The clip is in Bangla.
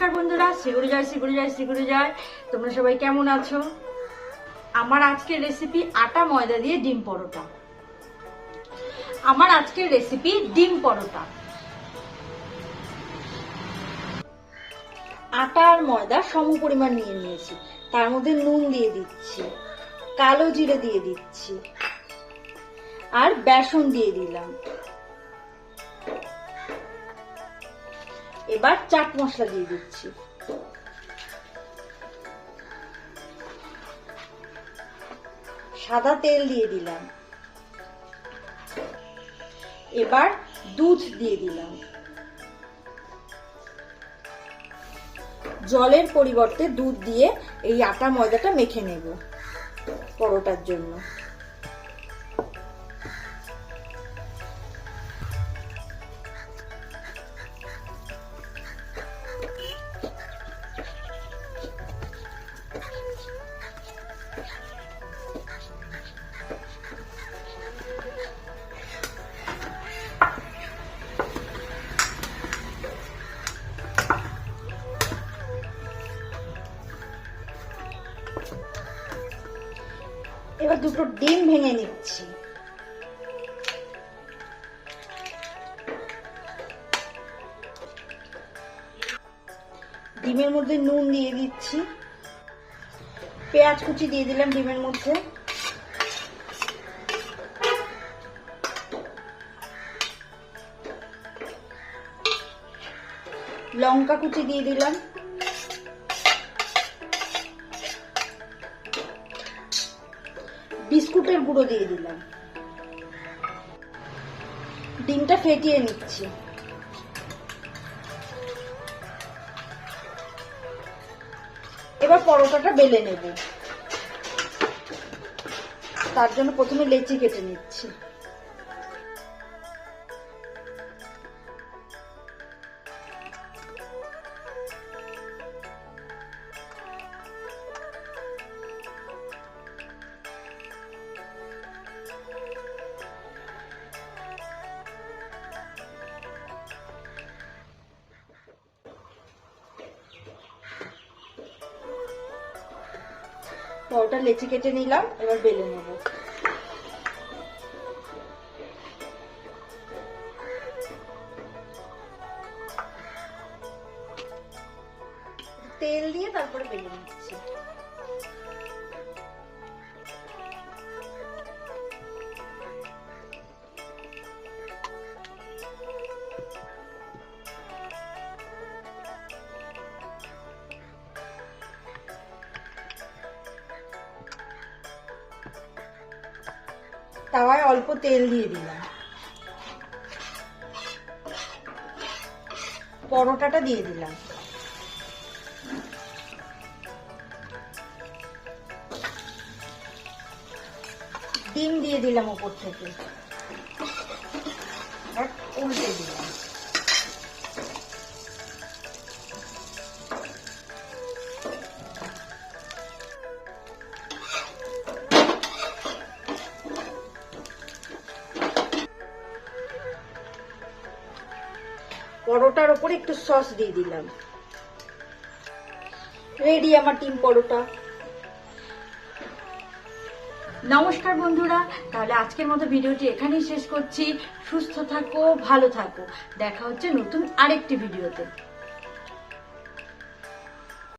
নমস্কার বন্ধুরা শ্রীগুরু জয় শ্রীগুরু জয় শ্রীগুরু জয়। তোমরা সবাই কেমন আছো? আমার আজকের রেসিপি আটা ময়দা দিয়ে ডিম পরোটা। আমার আজকের রেসিপি ডিম পরোটা। আটা আর ময়দা সম পরিমাণ নিয়ে নিয়েছি। তার মধ্যে নুন দিয়ে দিচ্ছি, কালো জিরে দিয়ে দিচ্ছি, আর বেসন দিয়ে দিলাম। এবার চাট মশলা দিয়ে দিচ্ছি। সাদা তেল দিয়ে দিলাম। এবার দুধ দিয়ে দিলাম। জলের পরিবর্তে দুধ দিয়ে এই আটা ময়দাটা মেখে নেব পরোটার জন্য। এবার দুটো ডিম ভেঙে নিচ্ছি। ডিমের মধ্যে নুন দিয়ে দিচ্ছি। পেঁয়াজ কুচি দিয়ে দিলাম ডিমের মধ্যে। লঙ্কা কুচি দিয়ে দিলাম। বিস্কুটের গুঁড়ো দিয়ে দিলাম। ডিমটা ফেটিয়ে নিচ্ছি। এবার পরোটাটা বেলে নেব। তার জন্য প্রথমে লেচি কেটে নিচ্ছি। পরোটা লেচি কেটে নিলাম এবার বেলে নেব। তেল দিয়ে তারপরে বেলে নিচ্ছি। তাওয়ায় অল্প তেল দিয়ে দিলাম। পরোটাটা দিয়ে দিলাম। ডিম দিয়ে দিলাম উপর থেকে। পরোটার ওপরে একটু সস দিয়ে দিলাম। রেডি আমার টিম পরোটা। নমস্কার বন্ধুরা, তাহলে আজকের মতো ভিডিওটি এখানেই শেষ করছি। সুস্থ থাকো, ভালো থাকো। দেখা হচ্ছে নতুন আরেকটি ভিডিওতে।